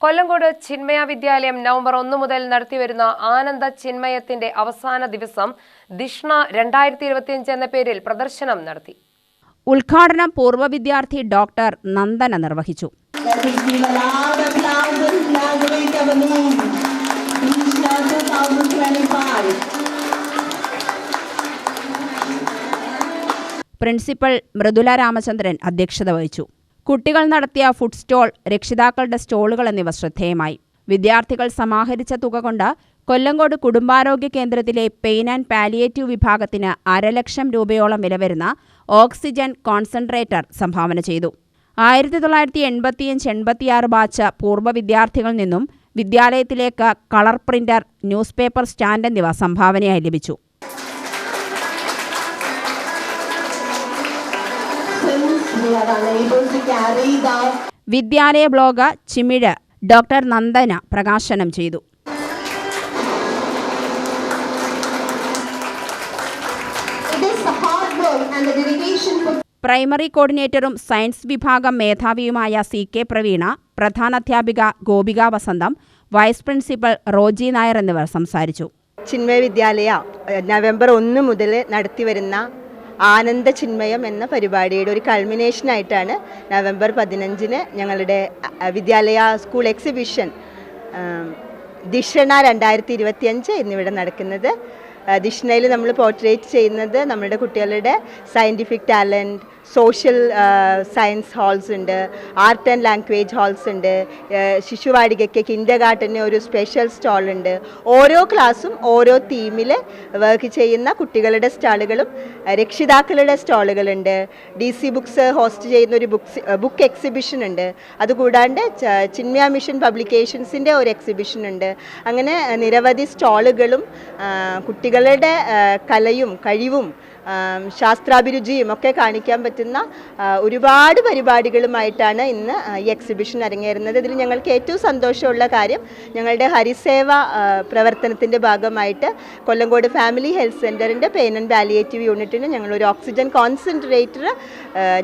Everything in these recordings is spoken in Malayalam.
കൊല്ലങ്കോട് ചിന്മയ വിദ്യാലയം നവംബർ ഒന്ന് മുതൽ നടത്തിവരുന്ന ആനന്ദ ചിന്മയത്തിന്റെ അവസാന ദിവസം ദിഷ്ണ രണ്ടായിരത്തി ഇരുപത്തിയഞ്ച് എന്ന പേരിൽ പ്രദർശനം നടത്തി ഉദ്ഘാടനം പൂർവ വിദ്യാർത്ഥി ഡോക്ടർ നന്ദന നിർവഹിച്ചു Let us give a loud applause and inaugurate our new Krishna 2025. Principal Mridula Ramachandran അധ്യക്ഷത വഹിച്ചു കുട്ടികൾ നടത്തിയ ഫുഡ് സ്റ്റോൾ രക്ഷിതാക്കളുടെ സ്റ്റോളുകൾ എന്നിവ ശ്രദ്ധേയമായി. വിദ്യാർത്ഥികൾ സമാഹരിച്ച തുക കൊണ്ട് കൊല്ലങ്കോട് കുടുംബാരോഗ്യ കേന്ദ്രത്തിലെ പെയിൻ ആൻഡ് പാലിയേറ്റീവ് വിഭാഗത്തിന് അരലക്ഷം രൂപയോളം വില വരുന്ന ഓക്സിജൻ കോൺസെൻട്രേറ്റർ സംഭാവന ചെയ്തു. ആയിരത്തി തൊള്ളായിരത്തി എൺപത്തിയഞ്ച് എൺപത്തിയാറ് ബാച്ച് പൂർവ വിദ്യാർത്ഥികളിൽ നിന്നും വിദ്യാലയത്തിലേക്ക് colour printer news paper stand എന്നിവ സംഭാവനയായി ലഭിച്ചു. വിദ്യാലയ ബ്ലോഗ് ചിമിഴ് ഡോക്ടർ നന്ദന പ്രകാശനം ചെയ്തു. It is hard work and the dedication put primary കോർഡിനേറ്ററും science വിഭാഗം മേധാവിയുമായ സി കെ പ്രവീണ പ്രധാനാധ്യാപിക ഗോപിക വസന്തം വൈസ് പ്രിൻസിപ്പൽ റോജി നായർ എന്നിവർ സംസാരിച്ചു. ചിന്മയ വിദ്യാലയ നവംബർ ഒന്ന് മുതൽ നടത്തിവരുന്ന ആനന്ദ ചിന്മയം എന്ന പരിപാടിയുടെ ഒരു കൾമിനേഷനായിട്ടാണ് നവംബർ പതിനഞ്ചിന് ഞങ്ങളുടെ വിദ്യാലയ സ്കൂൾ എക്സിബിഷൻ ദിഷണ രണ്ടായിരത്തി ഇരുപത്തിയഞ്ച് എന്നിവിടെ നടക്കുന്നത്. ദിഷണയിൽ നമ്മൾ പോർട്രേറ്റ് ചെയ്യുന്നത് നമ്മുടെ കുട്ടികളുടെ scientific talent social science halls ഉണ്ട് ആർട്ട് ആൻഡ് ലാംഗ്വേജ് ഹാൾസ് ഉണ്ട് ഏഹ് ശിശുവാടികയ്ക്ക് കിൻഡർ ഗാർട്ടന് ഒരു സ്പെഷ്യൽ സ്റ്റാൾ ഉണ്ട്. ഓരോ ക്ലാസ്സും ഓരോ തീമിൽ വർക്ക് ചെയ്യുന്ന കുട്ടികളുടെ സ്റ്റാളുകളും ഏഹ് രക്ഷിതാക്കളുടെ സ്റ്റാളുകളുണ്ട് ഡി സി ബുക്സ് ഹോസ്റ്റ് ചെയ്യുന്ന ഒരു ബുക്സ് ബുക്ക് എക്സിബിഷൻ ഉണ്ട്. അതുകൂടാണ്ട് ചിന്മയ മിഷൻ പബ്ലിക്കേഷൻസിന്റെ ഒരു എക്സിബിഷൻ ഉണ്ട്. അങ്ങനെ നിരവധി സ്റ്റാളുകളും കുട്ടികളുടെ കലയും കഴിവും ശാസ്ത്രാഭിരുചിയും ഒക്കെ കാണിക്കാൻ പറ്റുന്ന ഒരുപാട് പരിപാടികളുമായിട്ടാണ് ഇന്ന് ഈ എക്സിബിഷൻ അരങ്ങേറുന്നത്. ഇതിൽ ഞങ്ങൾക്ക് ഏറ്റവും സന്തോഷമുള്ള കാര്യം ഞങ്ങളുടെ ഹരിസേവ പ്രവർത്തനത്തിന്റെ ഭാഗമായിട്ട് കൊല്ലങ്കോട് ഫാമിലി ഹെൽത്ത് സെന്ററിന്റെ പെയിൻ ആൻഡ് പാലിയേറ്റീവ് യൂണിറ്റിന് ഞങ്ങളൊരു ഓക്സിജൻ കോൺസെൻട്രേറ്റർ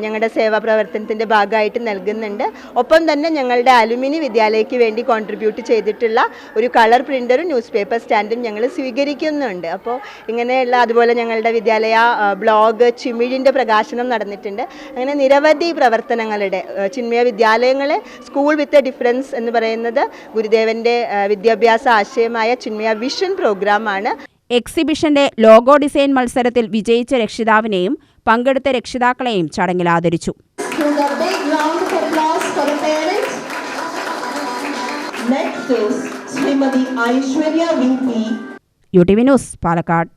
ഞങ്ങളുടെ സേവാ പ്രവർത്തനത്തിന്റെ ഭാഗമായിട്ട് നൽകുന്നുണ്ട്. ഒപ്പം തന്നെ ഞങ്ങളുടെ അലുമിനി വിദ്യാലയയ്ക്ക് വേണ്ടി കോൺട്രിബ്യൂട്ട് ചെയ്തിട്ടുള്ള ഒരു കളർ പ്രിന്ററും ന്യൂസ് പേപ്പർ സ്റ്റാൻഡും ഞങ്ങൾ സ്വീകരിക്കുന്നുണ്ട്. അപ്പോൾ ഇങ്ങനെയുള്ള അതുപോലെ ഞങ്ങളുടെ വിദ്യാലയ ബ്ലോഗ് ചിമിഴിന്റെ പ്രകാശനം നടന്നിട്ടുണ്ട്. അങ്ങനെ നിരവധി പ്രവർത്തനങ്ങളുടെ ചിന്മയ വിദ്യാലയങ്ങളെ സ്കൂൾ വിത്ത് എ ഡിഫറൻസ് എന്ന് പറയുന്നത് ഗുരുദേവന്റെ വിദ്യാഭ്യാസ ആശയമായ ചിന്മയ വിഷൻ പ്രോഗ്രാമാണ് എക്സിബിഷന്റെ ലോഗോ ഡിസൈൻ മത്സരത്തിൽ വിജയിച്ച രക്ഷിതാവിനെയും പങ്കെടുത്ത രക്ഷിതാക്കളെയും ചടങ്ങിൽ ആദരിച്ചു. U T V news Palakkad.